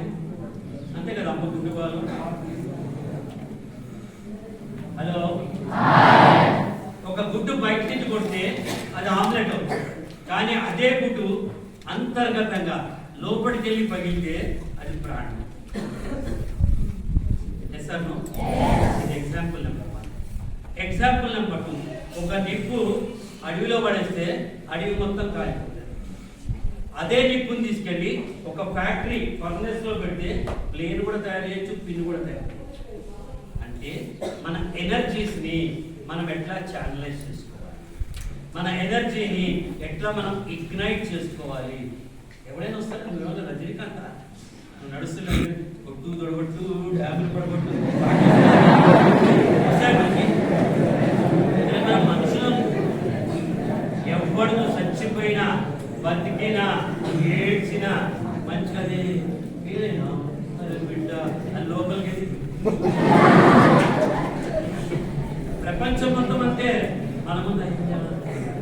కొడితే అంతే కదా అమ్మ గుడ్డు హలో? ఒక గుడ్డు బయట నుంచి కొడితే అది ఆమ్లెట్. కానీ అదే గుడ్డు అంతర్గతంగా లోపలికి వెళ్ళి పగిలితే అది ప్రాణం. ఎస్ ఇది example number one example number two ఒక నిప్పు అడవిలో పడేస్తే అడవి మొత్తం కాలిపోతుంది. అదే నిప్పుని తీసుకెళ్ళి ఒక ఫ్యాక్టరీ ఫర్నెస్లో పెడితే ప్లేన్ కూడా తయారు చేయొచ్చు పిన్ కూడా తయారు చేయొచ్చు. అంటే మన ఎనర్జీస్ని మనం ఎట్లా ఛానలైజ్ చేసుకోవాలి? మన ఎనర్జీని ఎట్లా మనం ఇగ్నైట్ చేసుకోవాలి? ఎవడైనా వస్తారు మీరు ఎవరైనా రజనీకాంత్ నువ్వు నడుస్తున్నావు కొట్టు దొడగొట్టు డ్యాములు పడగొట్టు వస్తాయి మనకి మన మనుషులం ఎవ్వడు చచ్చిపోయినా బతికినా ఏడ్చినా మంచిగా అదే ఫీలైనా అదే బిడ్డ అది లోపలికి వెళ్ళి ప్రపంచం అంటే మన ముందు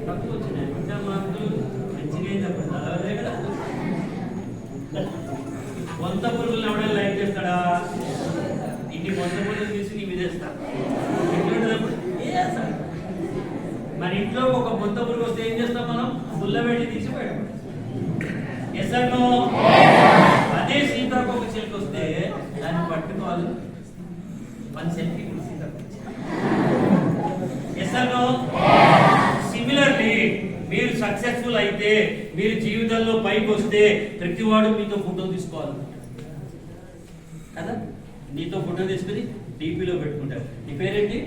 తక్కువ వచ్చినాయి. ఇంకా మాకు మంచిగా తప్పదు అదే కదా. వంద పురుగులు ఎవడైనా లైక్ చేస్తాడా? ఇన్ని వంద పురుగులు తీసి నీ విధేస్తా మన ఇంట్లో ఒక బొంత పురుగు వస్తే ఏం చేస్తాం మనం? పుల్ల వేడి తీసి బయటపడేస్తాం ఎస్ అదే సీతాకోక చిలుక వస్తే దాన్ని పట్టుకోవాలి. మన సెల్ఫీ కూడా సీతాకోక ఎస్ నో సిమిలర్లీ మీరు సక్సెస్ఫుల్ అయితే మీరు జీవితంలో పైకి వస్తే ప్రతివాడు మీతో ఫోటో తీసుకోవాలి కదా? నీతో ఫోటో తీసుకుని డీపీలో పెట్టుకుంటారు. నీ పేరేంటి?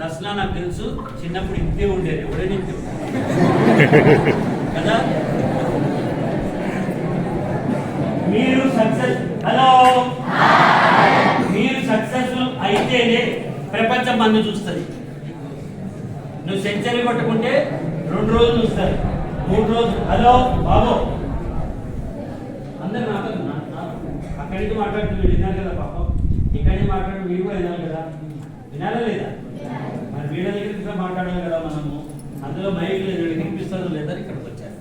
రస్నా నాకు తెలుసు. చిన్నప్పుడు ఇంతే ఉండేది. ఎవడైనా ఇంతే కదా? మీరు సక్సెస్ హలో? మీరు సక్సెస్ఫుల్ అయితేనే ప్రపంచం మంది చూస్తుంది. నువ్వు సెంచరీ కొట్టుకుంటే రెండు రోజులు చూస్తారు. మూడు రోజులు. హలో బాబు. అందరు నాతో అక్కడి నుంచి మాట్లాడుతూ వీడు విన్నారు కదా పాపం. ఇక్కడి నుంచి మాట్లాడుతూ వీడు కూడా వినాలి కదా. వినాలా లేదా? మరి వీడ దగ్గర కూడా మాట్లాడాలి కదా మనము. అందులో మైక్ లేదు వీళ్ళకి వినిపిస్తుందో లేదా ఇక్కడికి వచ్చారు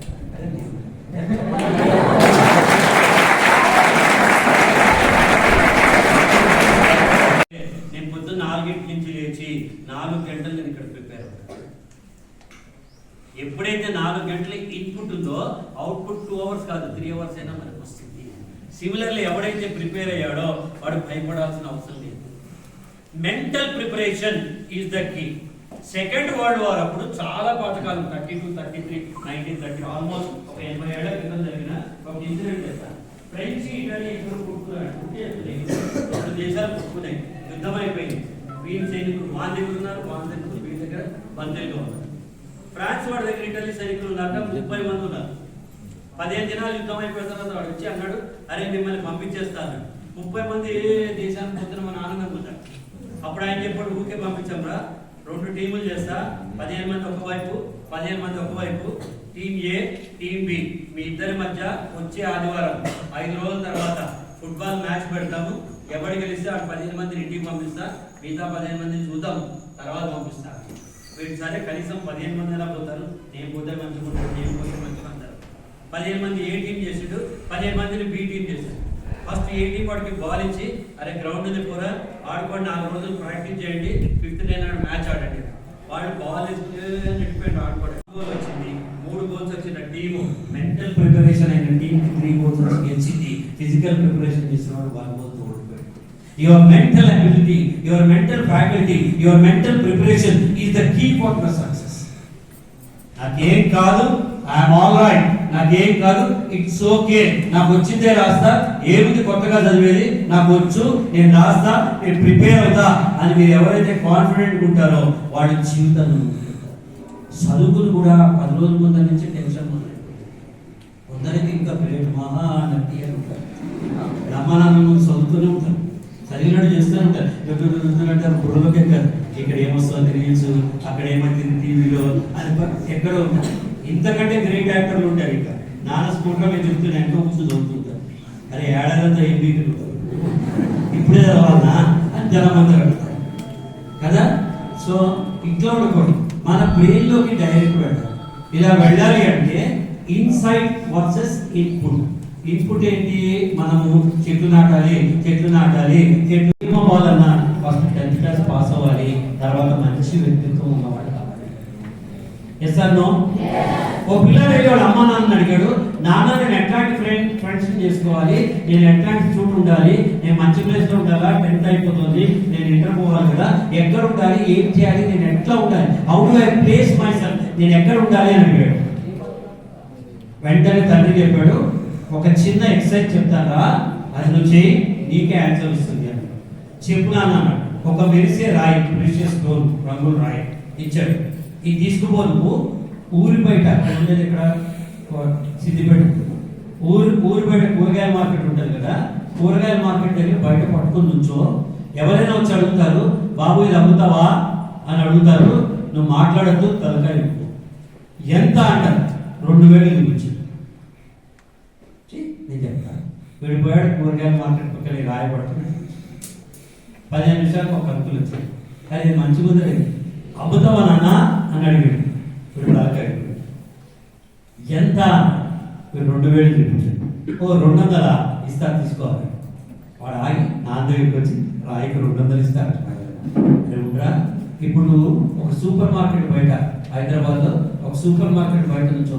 నేను పొద్దున్న నాలుగింటి నుంచి లేచి నాలుగు గంటలు నేను ఇక్కడ ప్రిపేర్ అవుతాను ఎప్పుడైతే నాలుగు గంటల ఇన్పుట్ ఉందో అవుట్పుట్ టూ అవర్స్ కాదు త్రీ అవర్స్ అయినా మనకు వస్తుంది. సిమిలర్లీ ఎవడైతే ప్రిపేర్ అయ్యాడో వాడు భయపడాల్సిన అవసరం లేదు. Mental preparation is the key second world war అప్పుడు చాలా పాతకాలం thirty two thirty three nineteen thirty almost ఒక ఎనభై ఏళ్ళ క్రితం జరిగిన ఒక ఇన్సిడెంట్ చేస్తాను ఫ్రెంచ్ ఇటలీ ఇద్దరు కొట్టుకున్నాడు రెండు దేశాలు కొట్టుకున్నాయి యుద్ధం అయిపోయింది. వీళ్ళు సైనికులు వాళ్ళ దగ్గర ఉన్నారు వాళ్ళ దగ్గర వీళ్ళ దగ్గర బందీలుగా ఉన్నారు. ఫ్రాన్స్ వాడి దగ్గర ఇటలీ సైనికులు ఉన్నాక ముప్పై మంది ఉన్నారు. పదిహేను దినాలు యుద్ధం అయిపోయిన తర్వాత వాడు వచ్చి అన్నాడు అరే మిమ్మల్ని పంపించేస్తాను. ముప్పై మంది ఏ దేశానికి పోతున్న మన ఆనందంగా అప్పుడు ఆయన చెప్పాడు ఊరికే పంపించాంరా రెండు టీములు చేస్తా. పదిహేను మంది ఒకవైపు పదిహేను మంది ఒకవైపు టీం ఏ టీం బి. మీ ఇద్దరి మధ్య వచ్చే ఆదివారం ఐదు రోజుల తర్వాత ఫుట్బాల్ మ్యాచ్ పెడతాము. ఎవరు గెలిస్తే ఆ పదిహేను మందిని ఇంటికి పంపిస్తా. మిగతా పదిహేను మందిని చూద్దాం తర్వాత పంపిస్తా. వీటి సరే కనీసం పదిహేను మంది ఎలా పోతారు. నేను పోతే మంచిగా ఉంటాను నేను పోతే మంచిగా అంటారు. పదిహేను మంది ఏ టీం చేసాడు? పదిహేను మందిని బి టీం చేశాడు ఫస్ట్ ఏ టీం వాడికి బాల్ ఇచ్చి అరే గ్రౌండ్ ఉంది పోరా ఆడుకోండి నాలుగు రోజులు ప్రాక్టీస్ చేయండి ఫిఫ్త్ డే నాడు మ్యాచ్ ఆడండి. వాడు బాల్ ఇస్తే ఆడుకోవడం. గోల్ వచ్చింది మూడు గోల్స్ వచ్చిన టీము మెంటల్ ప్రిపరేషన్ అయిన టీం త్రీ గోల్స్ గెలిచింది. ఫిజికల్ ప్రిపరేషన్ చేసిన వాడు one goal your mental ability your mental faculty your mental preparation is the key for the success నాకేం కాదు ఐఎమ్ ఆల్ రైట్ నాకేం కాదు ఇట్స్ ఓకే నాకు వచ్చిందే రాస్తా ఏముంది కొత్తగా చదివేది నాకు వచ్చు నేను రాస్తా నేను ప్రిపేర్ అవుతా అని మీరు ఎవరైతే కాన్ఫిడెంట్ ఉంటారో వాళ్ళ జీవితం చదువుకుని కూడా పది రోజుల ముందు నుంచి టెన్షన్ మొదలైపోయింది కొందరికి ఇంకా ప్రేమ మహా నటి అని ఉంటారు. రమ్మనాన్న చదువుతూనే ఉంటారు. చదివినట్టు చేస్తూనే ఉంటారు. చూస్తున్నట్టు బుర్రలోకి ఎక్కారు. ఎక్స్పీరియన్స్ అక్కడ ఏమైంది టీవీలో అది ఎక్కడో ఉంటారు ఇంతకంటే గ్రేట్ యాక్టర్లు ఉంటారు ఇంకా నాన్న స్కూల్లో మేము చెప్తున్నా ఎంతో కూర్చొని చదువుతుంటారు. అరే ఏడాదంతా ఏం బీకులు ఇప్పుడే చదవాలన్నా అని జనమంతా కడతారు కదా? సో ఇట్లా ఉండకూడదు. మన బ్రెయిన్లోకి డైరెక్ట్ వెళ్ళాలి. ఇలా వెళ్ళాలి అంటే ఇన్సైట్ వర్సెస్ ఇన్పుట్ ఇన్పుట్ ఏంటి? మనము చెట్లు నాటాలి చెట్లు నాటాలి చెట్లు ఏమవ్వాలన్నా ఫస్ట్ టెన్త్ క్లాస్ పాస్ అవ్వాలి తర్వాత మంచి వ్యక్తిత్వం ఉన్నవాడు కావాలి. ఎస్ సార్ నో ఓ పిల్లలు అయ్యాడు అమ్మ నాన్న అడిగాడు నాన్న నేను ఎట్లాంటి ఫ్రెండ్ ఫ్రెండ్స్ చేసుకోవాలి? నేను ఎట్లాంటి చూపు ఉండాలి? నేను మంచి ప్లేస్లో ఉండాలా? టెన్త్ అయిపోతుంది నేను ఇంటర్ పోవాలి కదా? ఎక్కడ ఉండాలి? ఏం చేయాలి? నేను ఎట్లా ఉండాలి? How do I place myself నేను ఎక్కడ ఉండాలి? అని అడిగాడు. వెంటనే తండ్రి చెప్పాడు ఒక చిన్న ఎక్సర్సైజ్ చెప్తారా? అది నువ్వు చేయి నీకే ఆన్సర్ వస్తుంది అని. చెప్పు నాన్న అన్నాడు. ఒక మెరిసే రాయి ప్రిషియస్ స్టోన్ రంగుల రాయి ఇచ్చాడు. ఇది తీసుకుపో నువ్వు. ఊరి బయట ఇక్కడ ఉండేది ఇక్కడ సిద్దిపేట ఊరు ఊరి బయట కూరగాయల మార్కెట్ ఉంటుంది కదా కూరగాయల మార్కెట్ దగ్గర బయట పట్టుకొని నుంచో. ఎవరైనా వచ్చి అడుగుతారు బాబు ఇది అమ్ముతావా? అని అడుగుతారు. నువ్వు మాట్లాడద్దు తలకాయ ఎంత అంటారు రెండు వేలు చూపించు నేను చెప్తాను వీడిపోయాడు కూరగాయల మార్కెట్ పక్కన రాయబడుతున్నాడు పదిహేను నిమిషాలకు ఒక అంకులు వచ్చాయి కానీ మంచి మంచిగా ఉంది అమ్ముతావా నాన్న? అని అడిగాడు. ఇప్పుడు తలకాయ ఎంత? రెండు వేలు చూపించాడు ఓ రెండు వందల? ఇస్తా తీసుకోవాలి వాడు ఆగి నా దగ్గరికి వచ్చి రాయికి రెండు వందలు ఇస్తా అంటున్నాడు ఇప్పుడు ఒక సూపర్ మార్కెట్ బయట హైదరాబాద్లో ఒక సూపర్ మార్కెట్ బయట నుంచి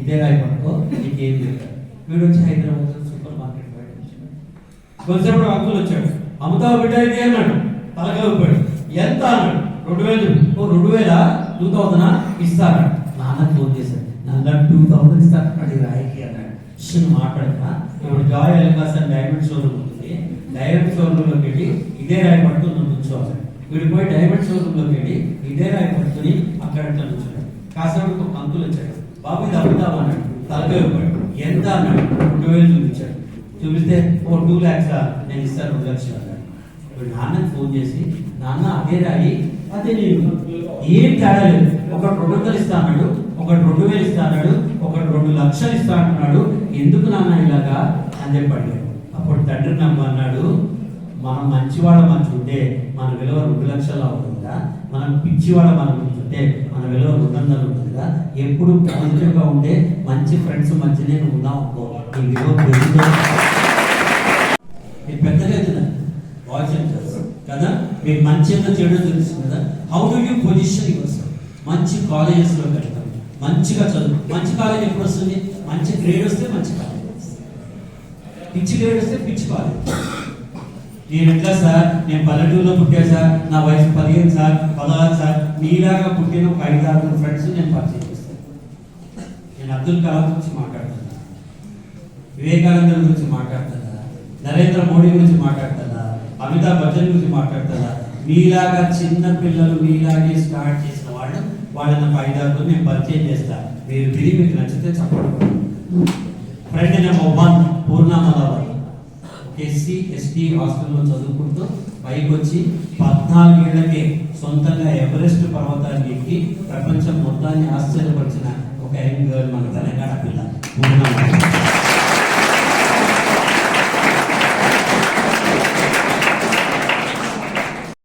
ఇదే రాయి పట్టుకో నీకేం చెప్తాడు వీడు వచ్చి హైదరాబాద్లో సూపర్ మార్కెట్ బయట నుంచి కొంచెంసేపు అంకుల్ వచ్చాడు. అమ్ముతావు బిడ్డ ఇది అన్నాడు. తలగా ఎంత అన్నాడు? రెండు వేలు. ఓ రెండు వేల? టూ థౌసండ్ ఇస్తా నాన్న ఫోన్ చేశాడు. నాన్న టూ థౌసండ్ ఇస్తా. అది రాయికి అన్నాడు. షిన్ మాట్లాడతా ఇప్పుడు జాయ్ ఎల్కాస్ అని డైమండ్ షోరూమ్ ఉంటుంది. డైమండ్ షోరూమ్లోకి వెళ్ళి ఇదే రాయి పట్టుకుని నువ్వు కూర్చోవాలి. వీడు పోయి డైమండ్ షోరూమ్లోకి వెళ్ళి ఇదే రాయి పట్టుకుని అక్కడ అట్లా కాసేపు ఒక అంకుల్ వచ్చాడు. బాబు ఇది అమ్ముతావా అన్నాడు. తలకాయ ఎంత అన్నాడు? రెండు వేలు చూపించాడు. చూపిస్తే ఓ టూ ల్యాక్స్ నేను ఇస్తాను రెండు లక్షలు అన్నాడు ఇప్పుడు నాన్నకు ఫోన్ చేసి నాన్న అదే రాయి అదే నేను. ఏం తేడా లేదు. ఒకటి రెండు వందలు ఇస్తా అన్నాడు ఒకటి రెండు వేలు ఇస్తా అన్నాడు ఒకటి రెండు లక్షలు ఇస్తా అంటున్నాడు. ఎందుకు నాన్న ఇలాగా? అని చెప్పండి అప్పుడు తండ్రి నమ్మ అన్నాడు మనం మంచివాడ మన చూంటే మన విలువ రెండు లక్షలు అవుతుందా మనం పిచ్చివాడ మనం ఉంటే మన విలువ రెండు వందలు ఉంటుందా? ఎప్పుడు పాజిటివ్గా ఉంటే మంచి ఫ్రెండ్స్ మధ్యనే నువ్వు ఉన్నావు అనుకో నీ విలువ బాయ్స్ చేస్తాం కదా? మీకు మంచి ఎంత చెడు తెలుసు కదా? హౌ డు యూ పొజిషన్ ఇవ్వస్తాం మంచి కాలేజెస్లో పెడతాం. మంచిగా చదువు. మంచి కాలేజ్ ఎప్పుడు వస్తుంది? మంచి గ్రేడ్ వస్తే మంచి కాలేజ్ పిచ్చి గ్రేడ్ వస్తే పిచ్చి కాలేజ్ నేను ఎట్లా సార్? నేను పల్లెటూరులో పుట్టా సార్. నా వయసు పదిహేను సార్ పదహారు సార్. మీలాగా పుట్టిన ఒక ఐదు ఆరు ఫ్రెండ్స్ నేను పరిచయం చేస్తాను. నేను అబ్దుల్ కలాం గురించి మాట్లాడుతున్నా. వివేకానంద గురించి మాట్లాడుతున్నా. నరేంద్ర మోడీ గురించి మాట్లాడుతున్నా. అమితాబ్ బచ్చన్ గురించి మాట్లాడతారా? మీలాగా చిన్న పిల్లలు మీలాగే స్టార్ట్ చేసిన వాళ్ళు వాళ్ళని ఒక నేను పరిచయం చేస్తా. మీరు విని మీకు నచ్చితే చెప్పండి. Friend number one Purnamadabad SC ST హాస్టల్లో చదువుకుంటూ పైకి వచ్చి పద్నాలుగేళ్ళకే సొంతంగా ఎవరెస్ట్ పర్వతాన్ని ఎక్కి ప్రపంచం మొత్తాన్ని ఆశ్చర్యపరిచిన ఒక యంగ్ గర్ల్ మన తెలంగాణ పిల్ల. పూర్ణామదాబాద్